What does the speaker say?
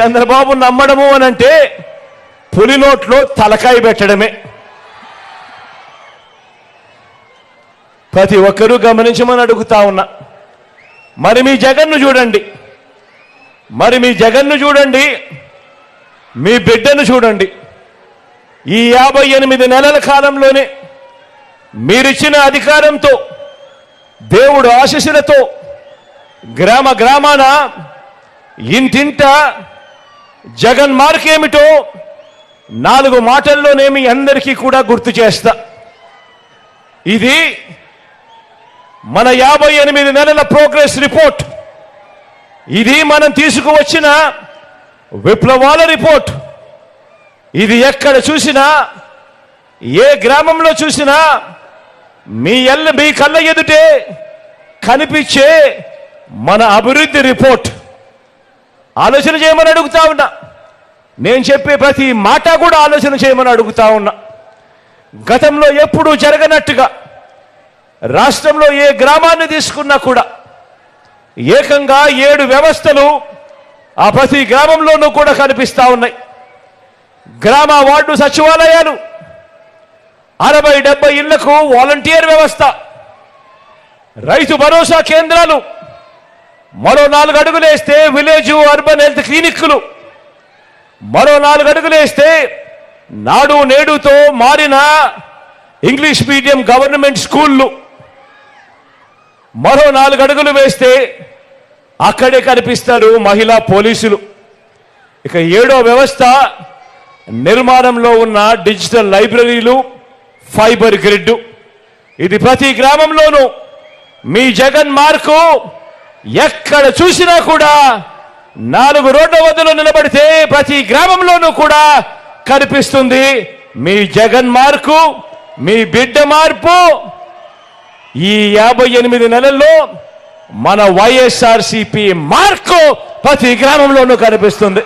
చంద్రబాబు నమ్మడము అని అంటే పులినోట్లో తలకాయ పెట్టడమే. ప్రతి ఒక్కరూ గమనించమని అడుగుతా ఉన్నా. మరి మీ జగన్ను చూడండి. మరి మీ జగన్ను చూడండి. మీ బిడ్డను చూడండి. ఈ యాభై ఎనిమిది నెలల కాలంలోనే మీరిచ్చిన అధికారంతో దేవుడు ఆశీస్సులతో గ్రామ గ్రామాన ఇంటింట జగన్ మార్కేమిటో నాలుగు మాటల్లోనే మీ అందరికీ కూడా గుర్తు చేస్తా. ఇది మన యాభై ఎనిమిది నెలల ప్రోగ్రెస్ రిపోర్ట్. ఇది మనం తీసుకువచ్చిన విప్లవాల రిపోర్ట్. ఇది ఎక్కడ చూసినా ఏ గ్రామంలో చూసినా మీ ఎల్ల మీ కళ్ళ ఎదుటే కనిపించే మన అభివృద్ధి రిపోర్ట్. ఆలోచన చేయమని అడుగుతా ఉన్నా. నేను చెప్పే ప్రతి మాట కూడా ఆలోచన చేయమని అడుగుతా ఉన్నా. గతంలో ఎప్పుడూ జరగనట్టుగా రాష్ట్రంలో ఏ గ్రామాన్ని తీసుకున్నా కూడా ఏకంగా ఏడు వ్యవస్థలు ఆ ప్రతి గ్రామంలోనూ కూడా కనిపిస్తూ ఉన్నాయి. గ్రామ వార్డు సచివాలయాలు అరవై డెబ్బై ఇళ్ళకు వాలంటీర్ వ్యవస్థ రైతు భరోసా కేంద్రాలు మరో నాలుగు అడుగులేస్తే విలేజ్ అర్బన్ హెల్త్ క్లినిక్లు. మరో నాలుగు అడుగులేస్తే నాడు నేడుతో మారిన ఇంగ్లీష్ మీడియం గవర్నమెంట్ స్కూళ్ళు. మరో నాలుగు అడుగులు వేస్తే అక్కడే కనిపిస్తారు మహిళా పోలీసులు. ఇక ఏడో వ్యవస్థ నిర్మాణంలో ఉన్న డిజిటల్ లైబ్రరీలు ఫైబర్ గ్రిడ్ ఇది ప్రతి గ్రామంలోనూ. మీ జగన్ మార్కు ఎక్కడ చూసినా కూడా నాలుగు రోడ్ల వద్దలో నిలబడితే ప్రతి గ్రామంలోనూ కూడా కనిపిస్తుంది. మీ జగన్ మార్కు మీ బిడ్డ మార్పు ఈ యాభై ఎనిమిది నెలల్లో మన వైఎస్ఆర్సిపి మార్కు ప్రతి గ్రామంలోనూ కనిపిస్తుంది.